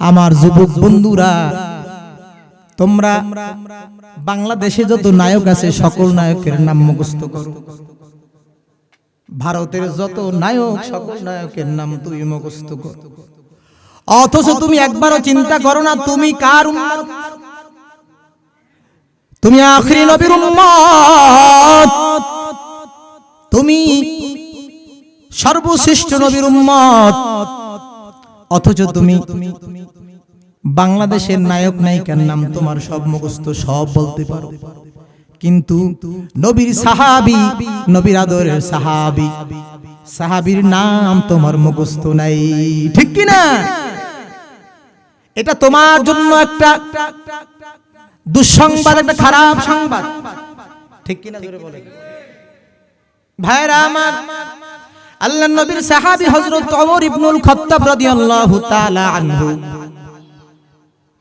আমার যুবক বন্ধুরা, তোমরা বাংলাদেশে যত নায়ক আছে, সকল নায়কের নাম মুখস্থ করো। ভারতের যত নায়ক, সকল নায়কের নাম তুমি মুখস্থ করো। অথচ তুমি একবারও চিন্তা করো না, তুমি কার উম্মত? তুমি আখরি নবীর উম্মত। তুমি সর্বশ্রেষ্ঠ নবীর উম্মত। অথচ তুমি বাংলাদেশের নায়ক নায়িকার নাম তোমার সব মুখস্থ সব বলতে পারো। কিন্তু নবীর সাহাবি নবীর আদরের সাহাবি সাহাবির নাম তোমার মুখস্থ নাই। ঠিক কি না এটা তোমার জন্য একটা দুঃসংবাদ একটা খারাপ সংবাদ। ঠিক কিনা? জোরে বলে ভাইরা আমার আল্লাহ নবীর সাহাবী হযরত ওমর ইবনুল খাত্তাব রাদিয়াল্লাহু তাআলা আনহু।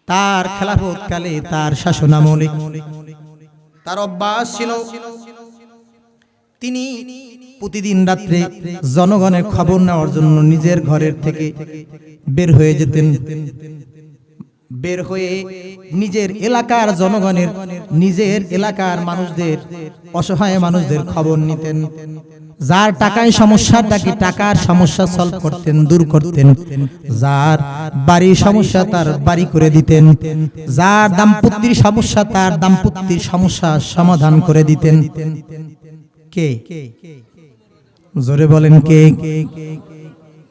তার খেলাফত কালে তার শাসনামলে তার অভ্যাস ছিল, তিনি প্রতিদিন রাত্রে জনগণের খবর নেওয়ার জন্য নিজের ঘরের থেকে বের হয়ে যেতেন। বের হয়ে নিজের এলাকার জনগণের, নিজের এলাকার মানুষদের, অসহায় মানুষদের খবর নিতেন। যার টাকায় সমস্যা তাকে টাকার সমস্যা সলভ করতেন, দূর করতেন, যার বাড়ির সমস্যা তার বাড়ি করে দিতেন, যার দাম্পত্যের সমস্যা তার দাম্পত্যের সমস্যা সমাধান করে দিতেন। কে? জোরে বলেন কে?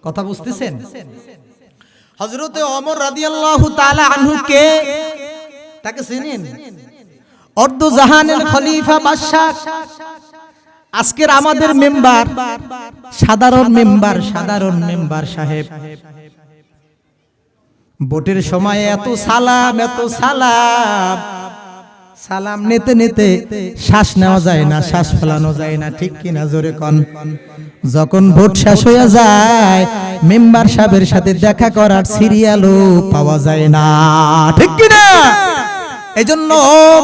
কথা বুঝতেছেন? হজরতে অমর রাদিয়াল্লাহু তাআলা আনহু কে? তাকে চিনেন? অর্ধ জাহানের খলিফা বাদশাহ। আজকের আমাদের মেম্বার সাধারণ মেম্বার সাধারণ মেম্বার সাহেব। ভোটের সময় এত সালাম এত সালাম। সালাম নিতে নিতে শ্বাস নেওয়া যায় না, শ্বাস ফেলানো যায় না, ঠিক কিনা জোরে কন? যখন ভোট শেষ হয়ে যায়, মেম্বার সাহেবের সাথে দেখা করার সিরিয়ালও পাওয়া যায় না, ঠিক কিনা? এজন্য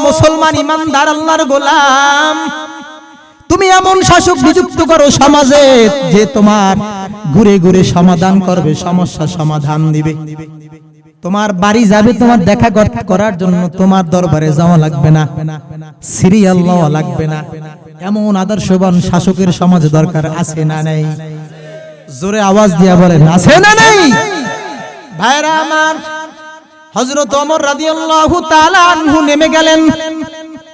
মুসলমান ইমানদার, আল্লাহর গোলাম তুমি এমন শাসক নিযুক্ত করো সমাজে যে তোমার ঘুরে ঘুরে সমাধান করবে, সমস্যা সমাধান দিবে। তোমার বাড়ি যাবে তোমার দেখা কর- করার জন্য তোমার দরবারে যাওয়া লাগবে না সিরিয়াল নেওয়া লাগবে না। এমন আদর্শবান শাসকের সমাজে দরকার আছে না নেই? জোরে আওয়াজ দিয়া বলেন, আছে না নেই? ভাইরা আমার হযরত ওমর রাদিয়াল্লাহু তাআলা আনহু নেমে গেলেন।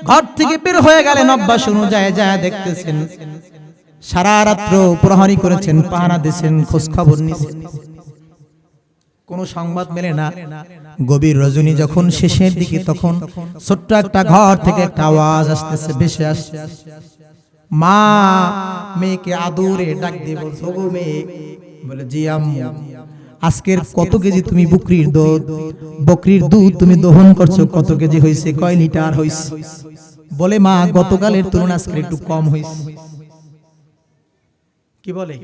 ঘর থেকে বের হয়ে গেলেন অভ্যাস অনুযায়ী যায় দেখতেছেন। সারা রাত্র প্রহরী করেছেন, পাহারা দিয়েছেন খোঁজ খবর নিছেন কোনো সংবাদ মেলে না। গভীর রজনী যখন শেষের দিকে, তখন ছোট্ট একটা ঘর থেকে একটা আওয়াজ আসতেছে বেশি আসছে। মা মেয়েকে আদরে ডাক দিয়ে বলছো, "ওগো মেয়ে। বলে, জি আম্মু। আজকের কত কেজি তুমি বকরির দুধ? বকরির দুধ? তুমি দহন করছ কত কেজি হয়েছে কয় লিটার হয়েছে বলে মা গতকালের তুলনায় আজকে একটু কম হয়েছে কি বলে?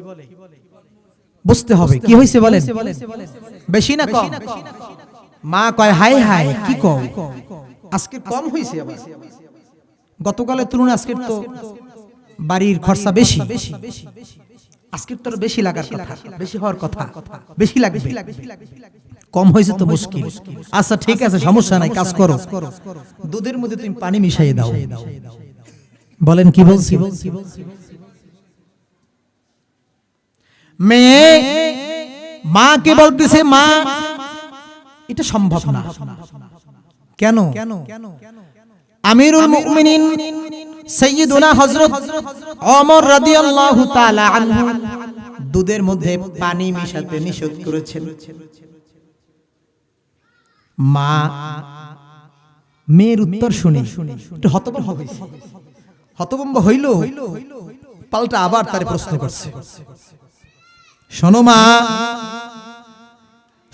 বুঝতে হবে। কি হয়েছে বলেন? বেশি না কম? মা কয় হাই হাই কি কম আজকে কম হয়েছে গতকালের তুলনায় আজকের তো বাড়ির খরচা বেশি। আজকের তো আরও বেশি লাগার কথা বেশি হওয়ার কথা বেশি লাগবে। কম হয়েছে তো মুশকিল। আচ্ছা ঠিক আছে সমস্যা নাই কাজ করো। দুধের মধ্যে তুমি পানি মিশাইয়ে দাও। বলেন কি বলছি? মেয়ে মাকে বলতেছে মা। এটা সম্ভব না। কেন? আমিরুল মুমিনিন রাদিয়াল্লাহু তাআলা আনহু দুধের মধ্যে পানি মিশাতে নিষেধ করেছেন। মা, মেয়ের উত্তর শুনে একটু হতভম্ব হইল, পাল্টা আবার তারে প্রশ্ন করছে। শোনো মা,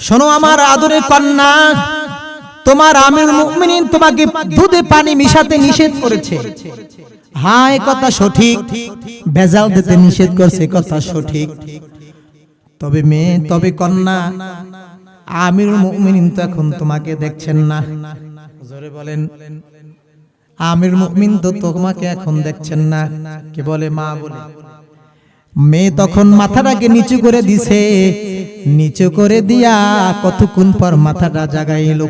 শোনো আমার আদরের কন্যা তোমার আমির মুমিনিন তোমাকে দুধে পানি মিশাতে নিষেধ করেছে। হ্যাঁ কথা সঠিক। ভেজাল দিতে নিষেধ করছে, কথা সঠিক। তবে মেয়ে, তবে কন্যা, আমির মুমিনিন তো এখন তোমাকে দেখছেন না। জোরে বলেন। আমির মুমিন তো তোমাকে এখন দেখছেন না। কি বলে মা বলে? মেয়ে তখন মাথাটাকে নিচু করে দিছে। নিচু করে দিয়া কতক্ষণ পর মাথাটা জাগাইল?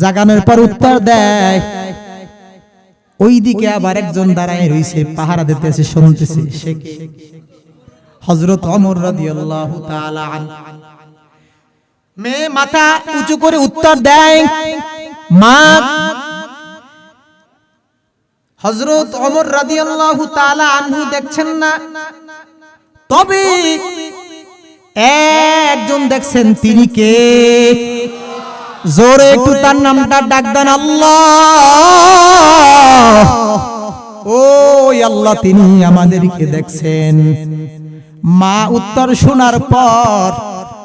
জাগানোর পর উত্তর দেয়। ওইদিকে আবার একজন দাঁড়ায় রইছে, পাহারা দিতেছে, শুনতেছে হযরত ওমর রাদিয়াল্লাহু তাআলা মেয়ে মাথা উঁচু করে উত্তর দেয়, মা আনহু দেখছেন না? তবে একজন দেখছেন, তিনি কে? জোরে একটু তার নামটা ডাক দেন আল্লাহ। ও আল্লাহ তিনি আমাদেরকে দেখছেন। মা উত্তর শোনার পর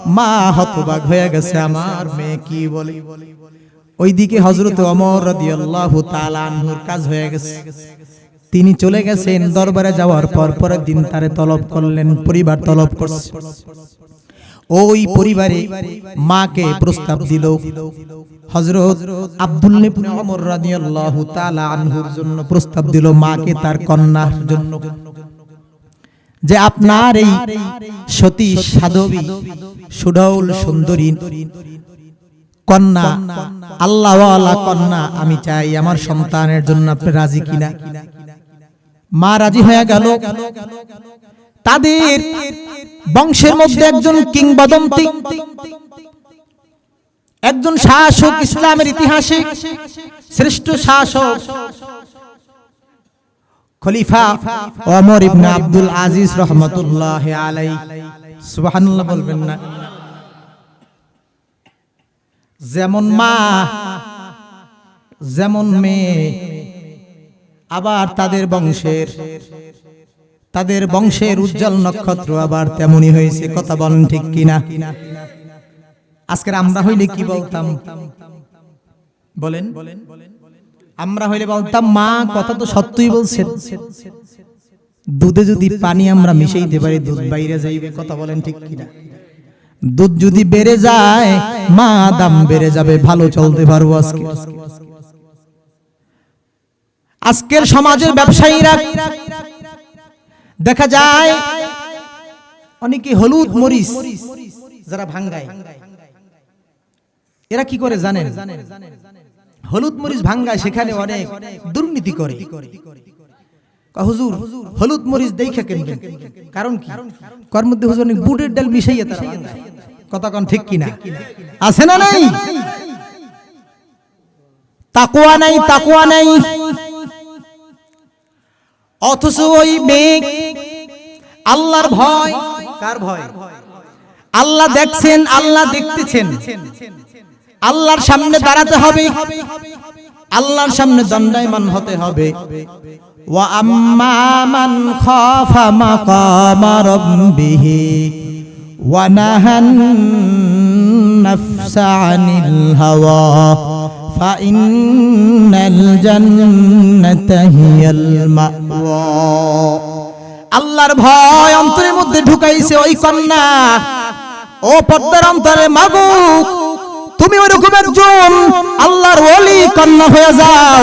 মা হতবাক হয়ে গেছে আমার মেয়ে কি বলে? ওইদিকে হজরত অমর রাদিয়াল্লাহু তাআলা আনহুর কাজ হয়ে গেছে। তিনি চলে গেছেন দরবারে যাওয়ার পর পরের দিন তারে তলব করলেন পরিবার তলব করছে। ওই পরিবারে মাকে প্রস্তাব দিল। হযরত আব্দুল ইবনে রাদিয়াল্লাহু তাআলা আনহুর জন্য প্রস্তাব দিল মাকে তার কন্যার জন্য। যে আপনার এই সতী সাধবী সুডৌল সুন্দরী কন্যা আল্লাহওয়ালা কন্যা আমি চাই আমার সন্তানের জন্য আপনি রাজি কিনা? মা রাজি হয়ে গেল। তাদের বংশের মধ্যে একজন কিংবদন্তি একজন শাসক ইসলামের ইতিহাসে শ্রেষ্ঠ শাসক খলিফা ওমর ইবনে আব্দুল আজিজ রহমতুল্লাহ আলাই সুবহানাল্লাহ বলবেন না। যেমন মা যেমন মেয়ে আবার তাদের বংশের তাদের বংশের উজ্জ্বল নক্ষত্র আবার তেমনই হয়েছে কথা বলেন ঠিক কিনা? আজকের আমরা হইলে কি বলতাম? বলেন। আমরা হইলে বলতাম মা কথা তো সত্যই বলছেন। দুধে যদি পানি আমরা মিশাইতে পারি দুধ বাইরে যাইবে কথা বলেন ঠিক কিনা? দুধ যদি বেড়ে যায় মা দাম বেড়ে যাবে ভালো চলতে পারব আজকে। আজকের সমাজের ব্যবসায়ীরা দেখা যায় অনেকে হলুদ মরিচ যারা ভাঙ্গায়। এরা কি করে জানেন? হলুদ মরিচ ভাঙ্গায় সেখানে অনেক দুর্নীতি করে। হুজুর, হলুদ মরিচ কারণ কি? কর মধ্যে হুজুর বুটের ডাল মিশাইয়া তারা। কথা ঠিক কিনা? আছে না নাই? তাকুয়া নাই তাকুয়া নাই। অথচ ওই মেঘ আল্লাহর ভয়। কার ভয়? আল্লাহ দেখছেন আল্লাহ দেখতেছেন। আল্লাহর সামনে দাঁড়াতে হবে। আল্লাহর সামনে দণ্ডায়মান হতে হবে। ওয়া আম্মা মান খাফা মাকামা রাব্বিহি ওয়া নাহান নাফসা আনিল হাওয়া ফাইন্নাল জান্নাতা হিয়াল মাওয়া। আল্লাহর ভয় অন্তরের মধ্যে ঢুকাইছে ওই কন্যা। ও পদ্মার অন্তরে মাগু তুমি ওরকম একজন আল্লাহর ওলি কন্যা হয়ে যাও।